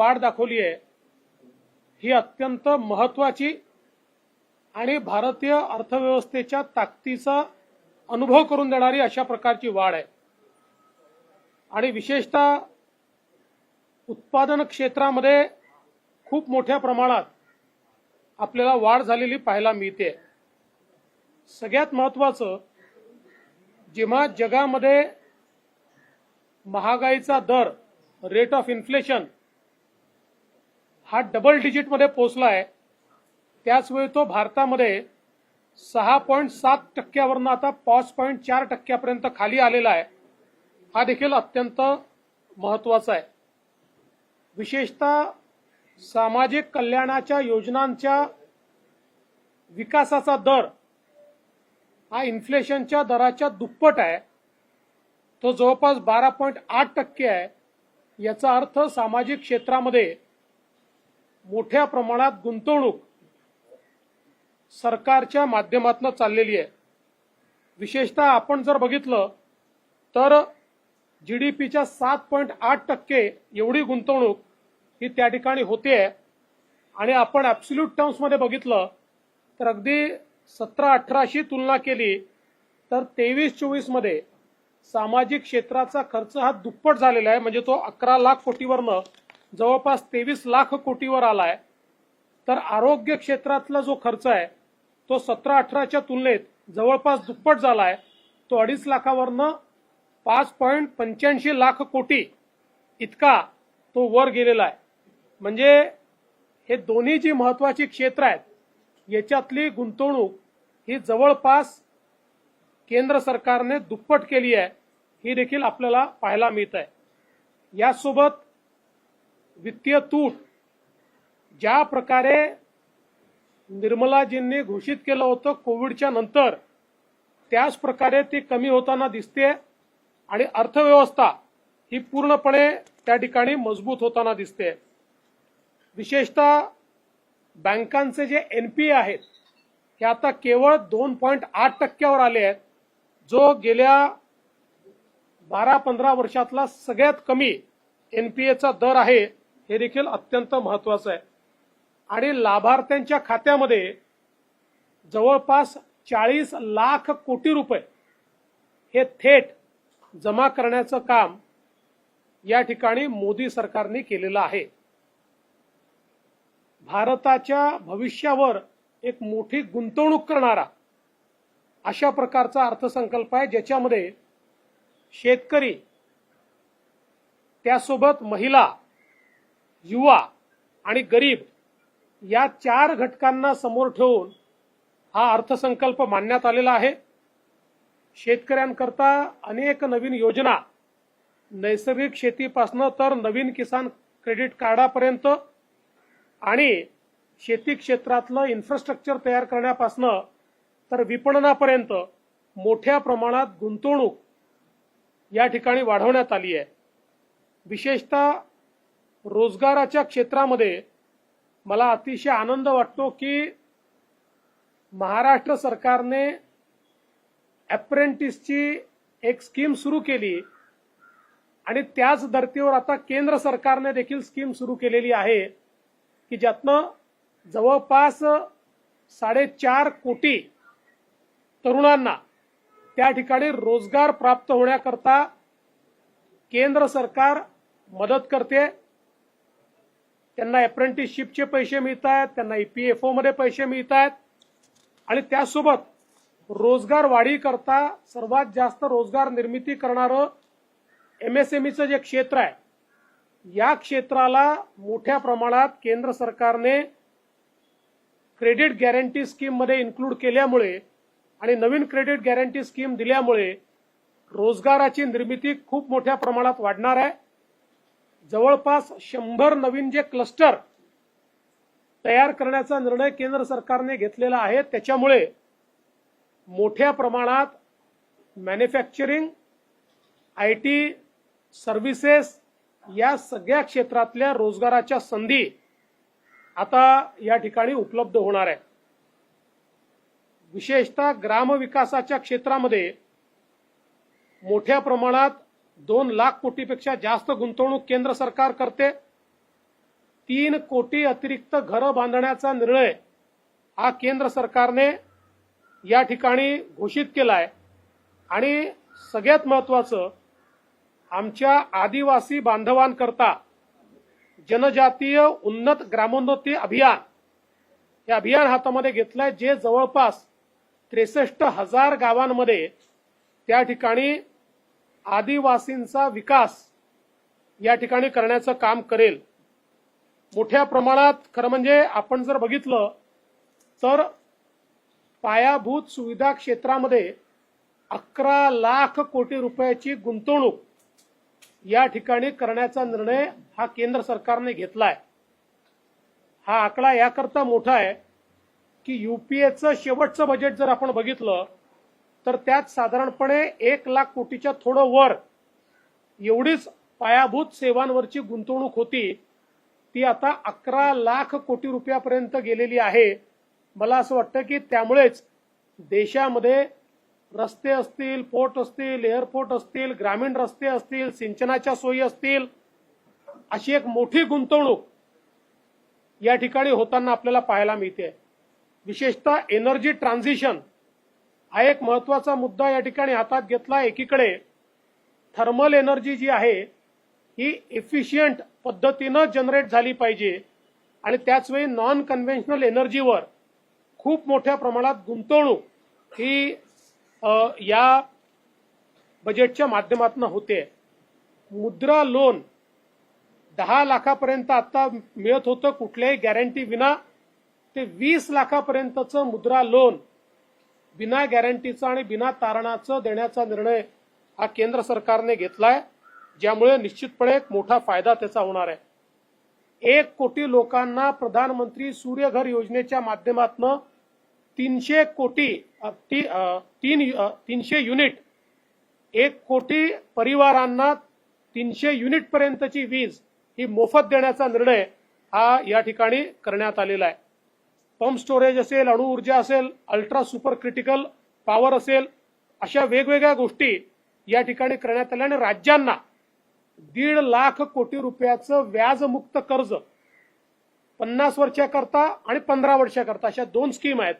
वाढ दाखवली आहे. ही अत्यंत महत्वाची आणि भारतीय अर्थव्यवस्थेच्या ताकदीचा अनुभव करून देणारी अशा प्रकारची वाढ आहे. आणि विशेषतः उत्पादन क्षेत्रामध्ये खूप मोठ्या प्रमाणात आपल्याला वाढ झालेली पाहायला मिळते. सगळ्यात महत्वाचं जेव्हा जगामध्ये महागाईचा दर रेट ऑफ इन्फ्लेशन हा डबल डिजिटमध्ये पोचला आहे त्याचवेळी तो भारतामध्ये सहा पॉईंट सात टक्क्यावरनं आता पाच पॉईंट चार टक्क्यापर्यंत खाली आलेला आहे. हा देखील अत्यंत महत्त्वाचा आहे. विशेषतः सामाजिक कल्याणाच्या योजनांच्या विकासाचा दर हा इन्फ्लेशनच्या दराच्या दुप्पट आहे. तो जवळपास बारा पॉईंट आठ टक्के आहे. याचा अर्थ सामाजिक क्षेत्रामध्ये मोठ्या प्रमाणात गुंतवणूक सरकारच्या माध्यमातून चाललेली आहे. विशेषतः आपण जर बघितलं तर जीडीपीच्या सात पॉईंट आठ टक्के एवढी गुंतवणूक ही त्या ठिकाणी होते. आणि आपण ॲब्सल्यूट टर्म्समध्ये बघितलं तर अगदी सतरा अठराशी तुलना केली तर तेवीस चोवीसमध्ये सामाजिक क्षेत्राचा खर्च हा दुप्पट झालेला आहे. म्हणजे तो अकरा लाख कोटीवरनं जवळपास तेवीस लाख कोटीवर आलाय. तर आरोग्य क्षेत्रातला जो खर्च आहे तो सतरा अठराच्या तुलनेत जवळपास दुप्पट झालाय. तो अडीच लाखावरनं पाच पॉईंट पंच्याऐंशी लाख कोटी इतका तो वर गेलेला आहे. म्हणजे हे दोन्ही जी महत्वाची क्षेत्र आहेत याच्यातली गुंतवणूक ही जवळपास केंद्र सरकारने दुप्पट केली आहे ही देखील आपल्याला पाहायला मिळत आहे यासोबत वित्तीय तूट ज्या प्रकारे निर्मलाजींनी घोषित केलं होतं कोविडच्या नंतर त्याच प्रकारे ती कमी होताना दिसते आणि अर्थव्यवस्था ही पूर्णपणे त्या ठिकाणी मजबूत होताना दिसते. विशेषतः बँकांचे जे एनपीए आहेत हे आता केवळ दोन पॉईंट आठ टक्क्यावर आले आहेत जो गेल्या बारा पंधरा वर्षातला सगळ्यात कमी एनपीएचा दर आहे. हे देखील अत्यंत महत्वाचं आहे. आणि लाभार्थ्यांच्या खात्यामध्ये जवळपास चाळीस लाख कोटी रुपये हे थेट जमा करण्याचं काम या ठिकाणी मोदी सरकारने केलेलं आहे. भारताच्या भविष्यावर एक मोठी गुंतवणूक करणारा अशा प्रकारचा अर्थसंकल्प आहे ज्याच्यामध्ये शेतकरी त्यासोबत महिला युवा आणि गरीब या चार घटकांना समोर ठेवून हा अर्थसंकल्प मांडण्यात आलेला आहे. शेतकऱ्यांकरता अनेक नवीन योजना. नैसर्गिक शेतीपासनं तर नवीन किसान क्रेडिट कार्डापर्यंत आणि शेती क्षेत्रातलं इन्फ्रास्ट्रक्चर तयार करण्यापासनं तर विपणनापर्यंत मोठ्या प्रमाणात गुंतवणूक या ठिकाणी वाढवण्यात आली आहे. विशेषतः रोजगाराच्या क्षेत्रामध्ये मला अतिशय आनंद वाटतो की महाराष्ट्र सरकारने अप्रेंटिसची एक स्कीम सुरू केली आणि त्याच धर्तीवर आता केंद्र सरकारने देखील स्कीम सुरू केलेली आहे की ज्यातनं जवळपास साडेचार कोटी तरुणांना त्या ठिकाणी रोजगार प्राप्त होण्याकरता केंद्र सरकार मदत करते. त्यांना अप्रेंटिसशिपचे पैसे मिळत आहेत त्यांना ईपीएफओ मध्ये पैसे मिळत आहेत आणि त्यासोबत रोजगार वाढीकरता सर्वात जास्त रोजगार निर्मिती करणारं एमएसएमईचं जे क्षेत्र आहे या क्षेत्राला मोठ्या प्रमाणात केंद्र सरकारने क्रेडिट गॅरंटी स्कीममध्ये इन्क्लूड केल्यामुळे आणि नवीन क्रेडिट गॅरंटी स्कीम दिल्यामुळे रोजगाराची निर्मिती खूप मोठ्या प्रमाणात वाढणार आहे. जवळपास शंभर नवीन जे क्लस्टर तयार करण्याचा निर्णय केंद्र सरकारने घेतलेला आहे त्याच्यामुळे मोठ्या प्रमाणात मॅन्युफॅक्चरिंग आय टी सर्व्हिसेस या सगळ्या क्षेत्रातल्या रोजगाराच्या संधी आता या ठिकाणी उपलब्ध होणार आहे विशेषतः ग्रामविकासाच्या क्षेत्रामध्ये मोठ्या प्रमाणात दोन लाख कोटीपेक्षा जास्त गुंतवणूक केंद्र सरकार करते. तीन कोटी अतिरिक्त घरं बांधण्याचा निर्णय हा केंद्र सरकारने या ठिकाणी घोषित केलाय. आणि सगळ्यात महत्वाचं आमच्या आदिवासी बांधवांकरता जनजातीय उन्नत ग्रामोन्नती अभियान. हे अभियान हातामध्ये घेतलंय जे जवळपास त्रेसष्ट हजार गावांमध्ये त्या ठिकाणी आदिवासींचा विकास या ठिकाणी करण्याचं काम करेल. मोठ्या प्रमाणात खरं म्हणजे आपण जर बघितलं तर पायाभूत सुविधा क्षेत्रामध्ये अकरा लाख कोटी रुपयाची गुंतवणूक या ठिकाणी करण्याचा निर्णय हा केंद्र सरकारने घेतलाय. हा आकडा याकरता मोठा आहे की युपीएचं शेवटचं बजेट जर आपण बघितलं तर त्यात साधारणपणे एक लाख कोटीच्या थोडं वर एवढीच पायाभूत सेवांवरची गुंतवणूक होती. ती आता अकरा लाख कोटी रुपयापर्यंत गेलेली आहे. मला असं वाटतं की त्यामुळेच देशामध्ये रस्ते असतील पोर्ट असतील एअरपोर्ट असतील ग्रामीण रस्ते असतील सिंचनाच्या सोयी असतील अशी एक मोठी गुंतवणूक या ठिकाणी होताना आपल्याला पाहायला मिळते. विशेषतः एनर्जी ट्रान्झिशन हा एक महत्त्वाचा मुद्दा या ठिकाणी हातात घेतला एकीकडे थर्मल एनर्जी जी आहे ही इफिशियंट पद्धतीनं जनरेट झाली पाहिजे. आणि त्याचवेळी नॉन कन्व्हेन्शनल एनर्जीवर खूप मोठ्या प्रमाणात गुंतवणूक ही या बजेटच्या माध्यमातून होते. मुद्रा लोन दहा लाखापर्यंत आता मिळत होतं कुठल्याही गॅरंटी विना. ते वीस लाखापर्यंतचं मुद्रा लोन बिना गॅरंटीचं आणि बिना तारणाचं देण्याचा निर्णय हा केंद्र सरकारने घेतलाय ज्यामुळे निश्चितपणे एक मोठा फायदा त्याचा होणार आहे. एक कोटी लोकांना प्रधानमंत्री सूर्यघर योजनेच्या माध्यमातून तीनशे कोटी ती- तीन तीनशे युनिट एक कोटी परिवारांना तीनशे युनिट पर्यंतची वीज ही मोफत देण्याचा निर्णय हा या ठिकाणी करण्यात आलेला आहे. पंप स्टोरेज असेल अणुऊर्जा असेल अल्ट्रा सुपर क्रिटिकल पॉवर असेल अशा वेगवेगळ्या गोष्टी या ठिकाणी करण्यात आल्या आणि राज्यांना दीड लाख कोटी रुपयाचं व्याजमुक्त कर्ज पन्नास वर्षाकरता आणि पंधरा वर्षाकरता अशा दोन स्कीम आहेत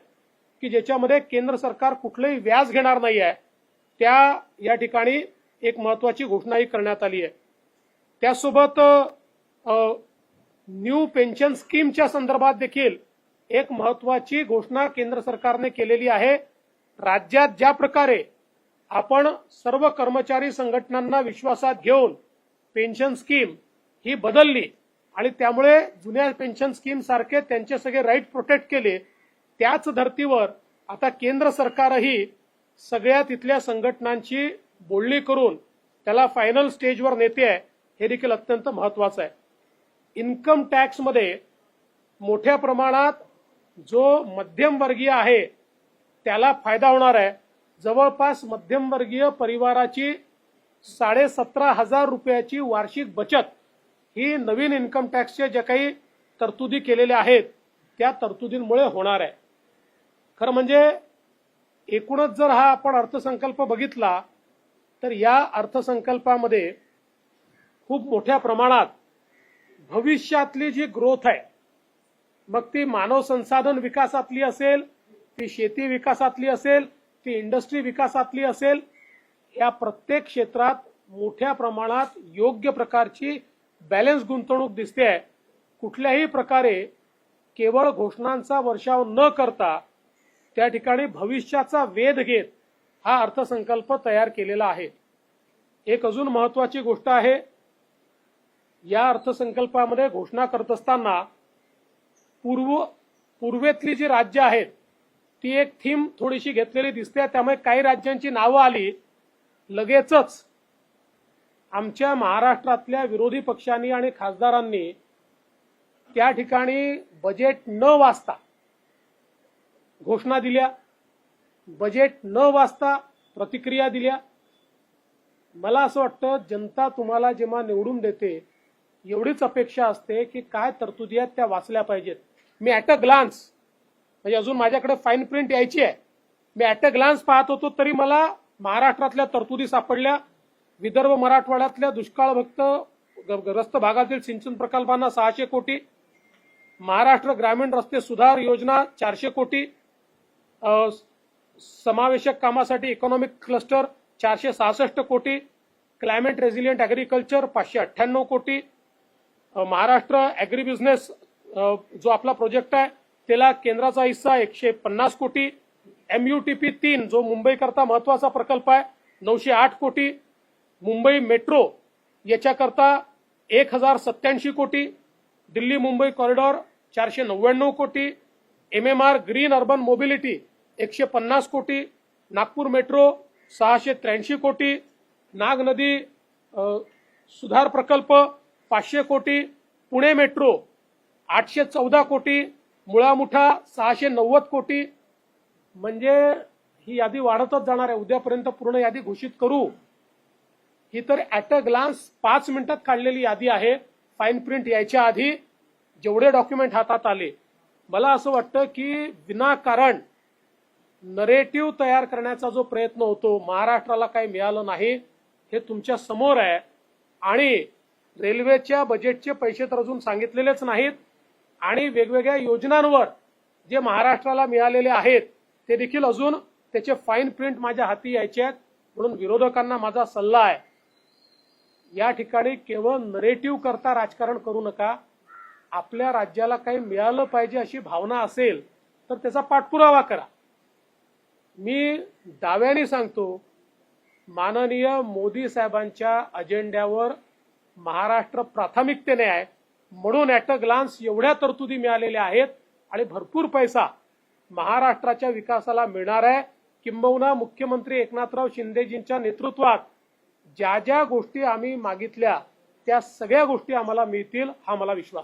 की ज्याच्यामध्ये केंद्र सरकार कुठलंही व्याज घेणार नाही आहे त्या या ठिकाणी एक महत्वाची घोषणाही करण्यात आली आहे. त्यासोबत न्यू पेन्शन स्कीमच्या संदर्भात देखील एक महत्वाची घोषणा केंद्र सरकारने केलेली आहे. राज्यात ज्या प्रकारे आपण सर्व कर्मचारी संघटनांना विश्वासात घेऊन पेन्शन स्कीम ही बदलली आणि त्यामुळे जुन्या पेन्शन स्कीम सारखे त्यांचे सगळे राईट प्रोटेक्ट केले त्याच धर्तीवर आता केंद्र सरकारही सगळ्या तिथल्या संघटनांची बोलणी करून त्याला फायनल स्टेजवर नेते आहे हे देखील अत्यंत महत्वाचं आहे. इन्कम टॅक्समध्ये मोठ्या प्रमाणात जो मध्यमवर्गीय आहे त्याला फायदा होणार आहे. जवळपास मध्यमवर्गीय परिवाराची साडेसतरा हजार रुपयाची वार्षिक बचत ही नवीन इन्कम टॅक्सच्या ज्या काही तरतुदी केलेल्या आहेत त्या तरतुदींमुळे होणार आहे. खरं म्हणजे एकूणच जर हा आपण अर्थसंकल्प बघितला तर या अर्थसंकल्पामध्ये खूप मोठ्या प्रमाणात भविष्यातली जी ग्रोथ आहे मग ती मानव संसाधन विकासातली असेल ती शेती विकासातली असेल ती इंडस्ट्री विकासातली असेल या प्रत्येक क्षेत्रात मोठ्या प्रमाणात योग्य प्रकारची बॅलन्स गुंतवणूक दिसते आहे. कुठल्याही प्रकारे केवळ घोषणांचा वर्षाव न करता त्या ठिकाणी भविष्याचा वेध घेत हा अर्थसंकल्प तयार केलेला आहे. एक अजून महत्वाची गोष्ट आहे या अर्थसंकल्पामध्ये घोषणा करत असताना पूर्व पूर्वेतली जी राज्य आहेत ती एक थीम थोडीशी घेतलेली दिसते. त्यामुळे काही राज्यांची नावं आली. लगेचच आमच्या महाराष्ट्रातल्या विरोधी पक्षांनी आणि खासदारांनी त्या ठिकाणी बजेट न वाचता घोषणा दिल्या. बजेट न वाचता प्रतिक्रिया दिल्या. मला असं वाटतं जनता तुम्हाला जेव्हा निवडून देते एवढीच अपेक्षा असते की काय तरतुदी आहेत त्या वाचल्या पाहिजेत. मी ऍट अ ग्लान्स म्हणजे अजून माझ्याकडे फाईन प्रिंट यायची आहे. मी ऍट अ ग्लान्स पाहत होतो तरी मला महाराष्ट्रातल्या तरतुदी सापडल्या. विदर्भ मराठवाड्यातल्या दुष्काळभक्त ग- ग्रस्त भागातील सिंचन प्रकल्पांना सहाशे कोटी. महाराष्ट्र ग्रामीण रस्ते सुधार योजना चारशे कोटी. समावेशक कामासाठी इकॉनॉमिक क्लस्टर चारशे सहासष्ट कोटी. क्लायमेट रेझिलियंट ॲग्रिकल्चर पाचशे अठ्ठ्याण्णव कोटी. महाराष्ट्र ॲग्री बिझनेस जो आपला प्रोजेक्ट आहे त्याला केंद्राचा हिस्सा एकशे पन्नास कोटी एम यू टी पी तीन जो मुंबईकरता महत्त्वाचा प्रकल्प आहे नऊशे आठ कोटी मुंबई मेट्रो याच्याकरता एक हजार सत्याऐंशी कोटी दिल्ली मुंबई कॉरिडॉर चारशे नव्याण्णव कोटी M M R green urban mobility एकशे पन्नास कोटी नागपूर मेट्रो सहाशे त्र्याऐंशी कोटी नाग नदी सुधार प्रकल्प पाचशे कोटी पुणे मेट्रो आठशे चौदा कोटी मुळामुठा सहाशे नव्वद कोटी. म्हणजे ही यादी वाढतच जाणार आहे. उद्यापर्यंत पूर्ण यादी घोषित करू. ही तर ऍट अ ग्लान्स पाच मिनिटात काढलेली यादी आहे. फाईन प्रिंट यायच्या आधी जेवढे डॉक्युमेंट हातात आले. मला असं वाटतं की विनाकारण नरेटिव्ह तयार करण्याचा जो प्रयत्न होतो महाराष्ट्राला काही मिळालं नाही हे तुमच्यासमोर आहे. आणि रेल्वेच्या बजेटचे पैसे तर अजून सांगितलेलेच नाहीत. आणि वेगवेगळ्या योजनांवर जे महाराष्ट्राला मिळालेले आहेत ते देखील अजून त्याचे फाईन प्रिंट माझ्या हाती यायचे आहेत म्हणून विरोधकांना माझा सल्ला आहे. या ठिकाणी केवळ नरेटिव्ह करता राजकारण करू नका. आपल्या राज्याला काही मिळालं पाहिजे अशी भावना असेल तर त्याचा पाठपुरावा करा. मी दाव्याने सांगतो माननीय मोदी साहेबांच्या अजेंड्यावर महाराष्ट्र प्राथमिकतेने आहे म्हणून ॲट अ ग्लान्स एवढ्या तरतुदी मिळालेल्या आहेत आणि भरपूर पैसा महाराष्ट्राच्या विकासाला मिळणार आहे किंबहुना मुख्यमंत्री एकनाथराव शिंदेजींच्या नेतृत्वात ज्या ज्या गोष्टी आम्ही मागितल्या त्या सगळ्या गोष्टी आम्हाला मिळतील हा मला विश्वास आहे.